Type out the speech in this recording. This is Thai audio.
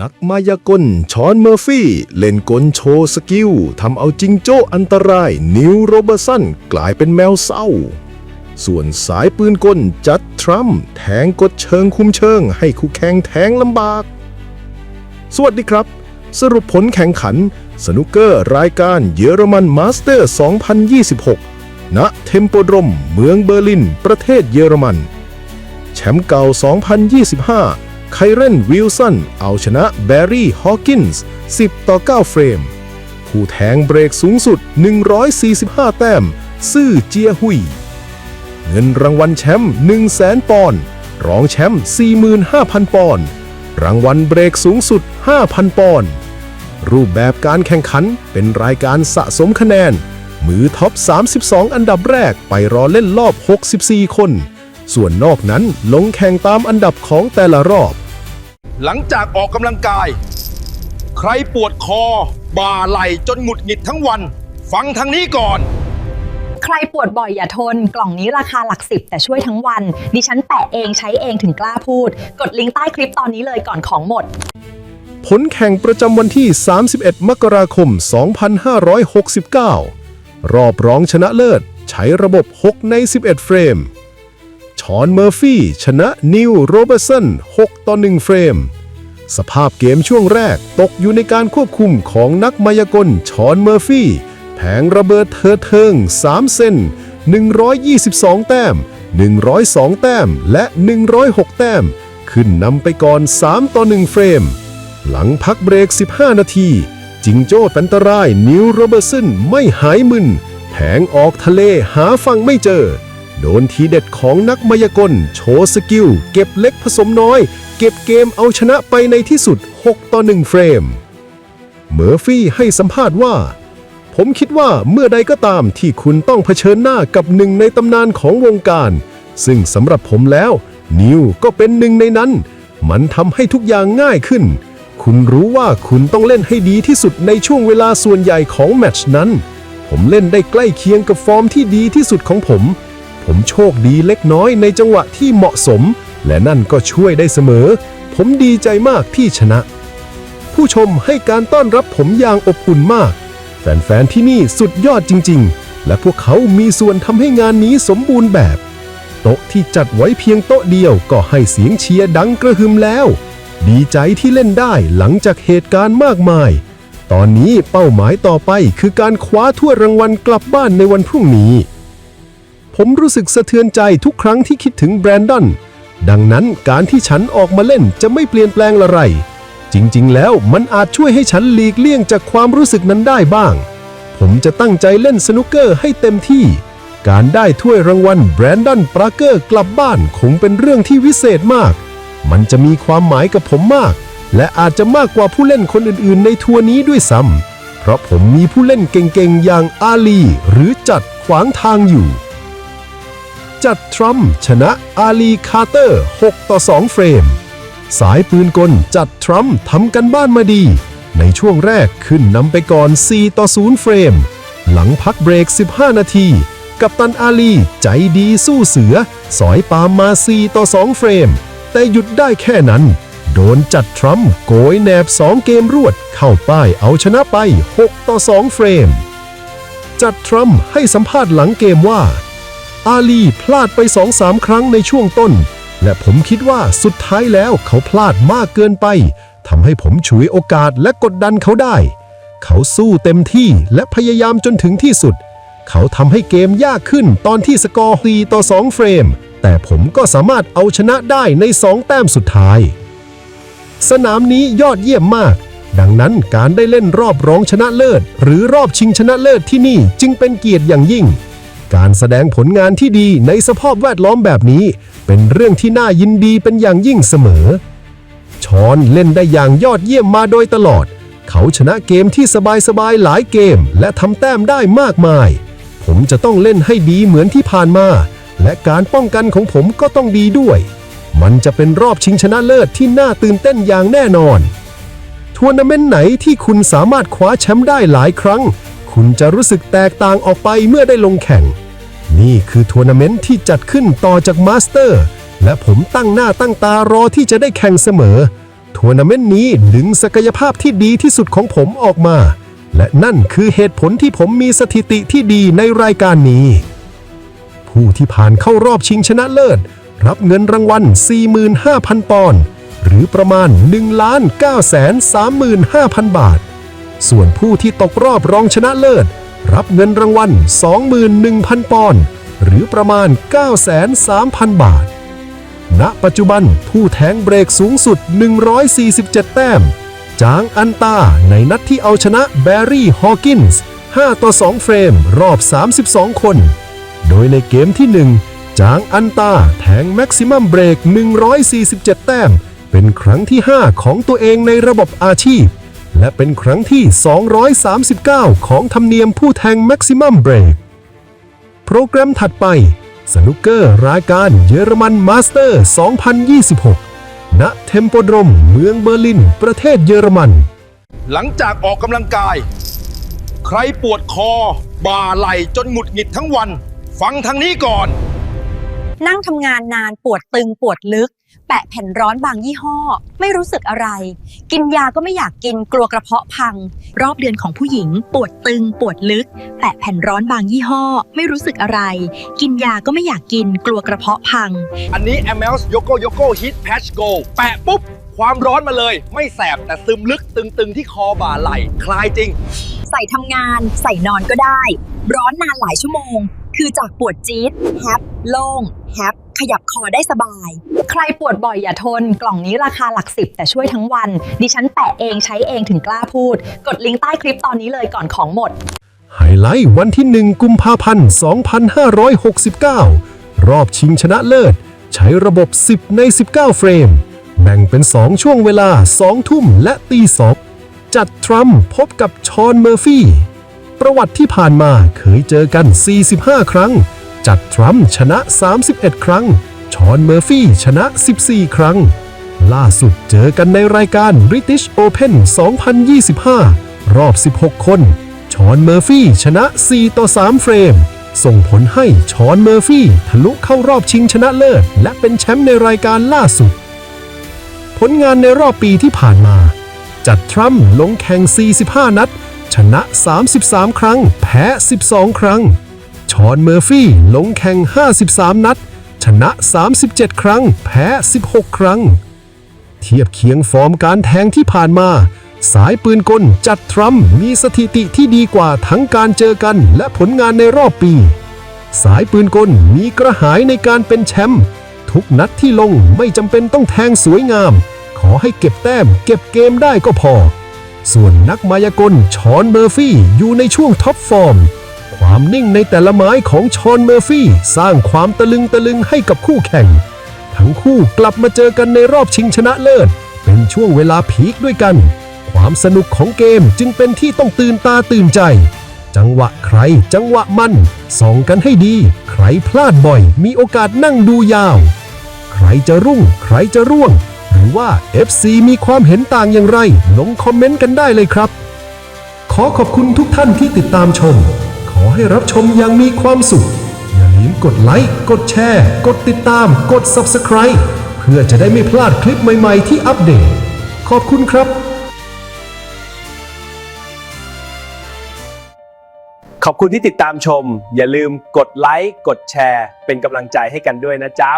นักมายากลชอนเมอร์ฟี่ เล่นกลโชว์สกิลทำเอาจิงโจ้อันตราย นิวโรเบอร์สันกลายเป็นแมวเศร้า ส่วนสายปืนกลจัดทรัมป์แทงกดเชิงคุมเชิง ให้คู่แข่งแทงลำบาก สวัสดีครับ สรุปผลแข่งขัน สนุกเกอร์รายการเยอรมันมาสเตอร์ 2026 ณ เทมโปดรม เมืองเบอร์ลิน ประเทศเยอรมัน แชมป์เก่า 2025 ไคเรนวิลสันเอาชนะแบร์รี่ฮอว์กินส์ 10 ต่อ 9 เฟรม ผู้แทงเบรกสูงสุด 145 แต้ม ซื่อเจียหุย เงินรางวัลแชมป์1 0 0 0 0แสนปอนด์รองแชมป์45,000 ปอนด์รางวัลเบรกสูงสุด 5,000 ปอนด์รูปแบบการแข่งขันเป็นรายการสะสมคะแนน มือท็อป 32 อันดับแรกไปรอเล่นรอบ 64 คน ส่วนนอกนั้นลงแข่งตามอันดับของแต่ละรอบ หลังจากออกกำลังกาย ใครปวดคอ บ่าไหล่จนหงุดหงิดทั้งวัน ฟังทางนี้ก่อน ใครปวดบ่อยอย่าทน กล่องนี้ราคาหลักสิบแต่ช่วยทั้งวัน ดิฉันแปะเองใช้เองถึงกล้าพูด กดลิงก์ใต้คลิปตอนนี้เลยก่อนของหมด ผลแข่งประจำวันที่ 31 มกราคม 2569 รอบรองชนะเลิศ ใช้ระบบ 6 ใน 11 เฟรม ชอนเมอร์ฟี่ ชนะนิวโรเบอร์สัน 6 ต่อ 1 เฟรม สภาพเกมช่วงแรกตกอยู่ในการควบคุมของนักมายากลชอนเมอร์ฟี่ แผงระเบิดเธอเทิง 3เซน122 แต้ม 102 แต้ม และ 106 แต้ม ขึ้นนำไปก่อน 3 ต่อ 1 เฟรม หลังพักเบรก 15 นาที จิงโจ้อันตรายนิวโรเบอร์สันไม่หายมึนแผงออกทะเลหาฟังไม่เจอ โดนทีเด็ดของนักมายากล โชว์สกิล เก็บเล็กผสมน้อย เก็บเกมเอาชนะไปในที่สุด 6 ต่อ 1 เฟรม เมอร์ฟี่ให้สัมภาษณ์ว่า ผมคิดว่าเมื่อใดก็ตามที่คุณต้องเผชิญหน้ากับหนึ่งในตำนานของวงการ ซึ่งสำหรับผมแล้ว นิวก็เป็นหนึ่งในนั้น มันทำให้ทุกอย่างง่ายขึ้น คุณรู้ว่าคุณต้องเล่นให้ดีที่สุดในช่วงเวลาส่วนใหญ่ของแมตช์นั้น ผมเล่นได้ใกล้เคียงกับฟอร์มที่ดีที่สุดของผม ผมโชคดีเล็กน้อยในจังหวะที่เหมาะสม และนั่นก็ช่วยได้เสมอ ผมดีใจมากที่ชนะ ผู้ชมให้การต้อนรับผมอย่างอบอุ่นมาก แฟนๆที่นี่สุดยอดจริง ๆ และพวกเขามีส่วนทำให้งานนี้สมบูรณ์แบบ โต๊ะที่จัดไว้เพียงโต๊ะเดียวก็ให้เสียงเชียร์ดังกระหึ่มแล้ว ดีใจที่เล่นได้หลังจากเหตุการณ์มากมาย ตอนนี้เป้าหมายต่อไปคือการคว้าถ้วยรางวัลกลับบ้านในวันพรุ่งนี้ ผมรู้สึกสะเทือนใจทุกครั้งที่คิดถึงแบรนดอน ดังนั้นการที่ฉันออกมาเล่นจะไม่เปลี่ยนแปลงอะไร จริงๆ แล้วมันอาจช่วยให้ฉันหลีกเลี่ยงจากความรู้สึกนั้นได้บ้าง ผมจะตั้งใจเล่นสนุกเกอร์ให้เต็มที่ การได้ถ้วยรางวัลแบรนดอนปราเกอร์กลับบ้านคงเป็นเรื่องที่วิเศษมาก มันจะมีความหมายกับผมมาก และอาจจะมากกว่าผู้เล่นคนอื่นๆ ในทัวร์นี้ด้วยซ้ำเพราะผมมีผู้เล่นเก่งๆ อย่างอาลี หรือจัดขวางทางอยู่ จัดทรัมป์ชนะอาลีคาร์เตอร์ 6 ต่อ 2 เฟรม สายปืนกลจัดทรัมป์ทำกันบ้านมาดี ในช่วงแรกขึ้นนำไปก่อน 4 ต่อ 0 เฟรม หลังพักเบรก 15 นาที กัปตันอาลีใจดีสู้เสือ สอยปามมา 4 ต่อ 2 เฟรม แต่หยุดได้แค่นั้น โดนจัดทรัมป์โกยแนบ 2 เกมรวด เข้าป้ายเอาชนะไป 6 ต่อ 2 เฟรม จัดทรัมป์ให้สัมภาษณ์หลังเกมว่า อาลีพลาดไปสองสามครั้งในช่วงต้น และผมคิดว่าสุดท้ายแล้วเขาพลาดมากเกินไปทำให้ผมฉวยโอกาสและกดดันเขาได้ เขาสู้เต็มที่และพยายามจนถึงที่สุด เขาทำให้เกมยากขึ้นตอนที่สกอร์4ต่อ 2 เฟรม แต่ผมก็สามารถเอาชนะได้ใน 2 แต้มสุดท้าย สนามนี้ยอดเยี่ยมมากดังนั้นการได้เล่นรอบรองชนะเลิศ หรือรอบชิงชนะเลิศที่นี่จึงเป็นเกียรติอย่างยิ่ง การแสดงผลงานที่ดีในสภาพแวดล้อมแบบนี้ เป็นเรื่องที่น่ายินดีเป็นอย่างยิ่งเสมอ ชอนเล่นได้อย่างยอดเยี่ยมมาโดยตลอด เขาชนะเกมที่สบายๆหลายเกม และทำแต้มได้มากมาย ผมจะต้องเล่นให้ดีเหมือนที่ผ่านมา และการป้องกันของผมก็ต้องดีด้วย มันจะเป็นรอบชิงชนะเลิศที่น่าตื่นเต้นอย่างแน่นอนทัวร์นาเมนต์ไหนที่คุณสามารถคว้าแชมป์ได้หลายครั้ง คุณจะรู้สึกแตกต่างออกไปเมื่อได้ลงแข่ง นี่คือทัวร์นาเมนต์ที่จัดขึ้นต่อจากมาสเตอร์ และผมตั้งหน้าตั้งตารอที่จะได้แข่งเสมอ ทัวร์นาเมนต์นี้ดึงศักยภาพที่ดีที่สุดของผมออกมา และนั่นคือเหตุผลที่ผมมีสถิติที่ดีในรายการนี้ ผู้ที่ผ่านเข้ารอบชิงชนะเลิศ รับเงินรางวัล 45,000 ปอนด์หรือประมาณ 1 9 3 5 0 0 0 บาท ส่วนผู้ที่ตกรอบรองชนะเลิศ รับเงินรางวัล 21,000 ปอนด์หรือประมาณ 93,000 บาท ณ ปัจจุบันผู้แทงเบรกสูงสุด 147 แต้ม จางอันตาในนัดที่เอาชนะแบร์รี่ฮอวกินส์5ต่อ 2 เฟรมรอบ 32 คน โดยในเกมที่ 1 จางอันตาแทงแม็กซิมัมเบรก 147 แต้ม เป็นครั้งที่ 5 ของตัวเองในระบบอาชีพ และเป็นครั้งที่ 239 ของธรรมเนียมผู้แทงแม็กซิมัมเบรกโปรแกรมถัดไป สนุกเกอร์รายการเยอรมันมาสเตอร์ 2026 ณ เทมโปโดรม เมืองเบอร์ลิน ประเทศเยอรมัน หลังจากออกกำลังกาย ใครปวดคอ บ่าไหล่จนหงุดหงิดทั้งวัน ฟังทางนี้ก่อน นั่งทำงานนานปวดตึงปวดลึก แปะแผ่นร้อนบางยี่ห้อ ไม่รู้สึกอะไร กินยาก็ไม่อยากกินกลัวกระเพาะพัง รอบเดือนของผู้หญิง ปวดตึง ปวดลึก แปะแผ่นร้อนบางยี่ห้อ ไม่รู้สึกอะไร กินยาก็ไม่อยากกินกลัวกระเพาะพัง อันนี้ m l s Yoko Yoko Hit Patch Go แปะปุ๊บ ความร้อนมาเลย ไม่แสบแต่ซึมลึกตึงๆที่คอบ่าไหล่คลายจริง ใส่ทำงาน ใส่นอนก็ได้ ร้อนนานหลายชั่วโมง คือจากปวดจี๊ดแฮปโล่งแฮปขยับคอได้สบาย ใครปวดบ่อยอย่าทน กล่องนี้ราคาหลักสิบแต่ช่วยทั้งวัน ดิฉันแปะเองใช้เองถึงกล้าพูด กดลิงก์ใต้คลิปตอนนี้เลยก่อนของหมด ไฮไลท์วันที่ 1 กุมภาพันธ์ 2569 รอบชิงชนะเลิศ ใช้ระบบ 10 ใน 19 เฟรม แบ่งเป็น 2 ช่วงเวลา 2 ทุ่มและตีสองจัดทรัมป์พบกับชอนเมอร์ฟี่ ประวัติที่ผ่านมาเคยเจอกัน 45 ครั้ง จัดทรัมป์ชนะ 31 ครั้ง ชอนเมอร์ฟี่ชนะ 14 ครั้ง ล่าสุดเจอกันในรายการ British Open 2025 รอบ 16 คน ชอนเมอร์ฟี่ชนะ 4 ต่อ 3 เฟรม ส่งผลให้ชอนเมอร์ฟี่ทะลุเข้ารอบชิงชนะเลิศ และเป็นแชมป์ในรายการล่าสุด ผลงานในรอบปีที่ผ่านมา จัดทรัมป์ลงแข่ง 45 นัด ชนะ 33 ครั้ง แพ้ 12 ครั้ง ชอนเมอร์ฟี่ลงแข่ง 53 นัด ชนะ 37 ครั้ง แพ้ 16 ครั้ง เทียบเคียงฟอร์มการแทงที่ผ่านมา สายปืนกลจัดทรัมป์มีสถิติที่ดีกว่าทั้งการเจอกันและผลงานในรอบปี สายปืนกลมีกระหายในการเป็นแชมป์ทุกนัดที่ลงไม่จำเป็นต้องแทงสวยงาม ขอให้เก็บแต้มเก็บเกมได้ก็พอ ส่วนนักมายากลชอนเมอร์ฟี่อยู่ในช่วงท็อปฟอร์ม ความนิ่งในแต่ละไม้ของชอนเมอร์ฟี่สร้างความตะลึงตะลึงให้กับคู่แข่ง ทั้งคู่กลับมาเจอกันในรอบชิงชนะเลิศ เป็นช่วงเวลาพีคด้วยกัน ความสนุกของเกมจึงเป็นที่ต้องตื่นตาตื่นใจ จังหวะใครจังหวะมันส่องกันให้ดี ใครพลาดบ่อย มีโอกาสนั่งดูยาว ใครจะรุ่ง ใครจะร่วง หรือว่า FC มีความเห็นต่างอย่างไร ลงคอมเมนต์กันได้เลยครับ ขอขอบคุณทุกท่านที่ติดตามชม ขอให้รับชมอย่างมีความสุข อย่าลืมกดไลค์ กดแชร์ กดติดตาม กด Subscribe เพื่อจะได้ไม่พลาดคลิปใหม่ๆที่อัปเดต ขอบคุณครับ ขอบคุณที่ติดตามชม อย่าลืมกดไลค์ กดแชร์ เป็นกำลังใจให้กันด้วยนะจ๊ะ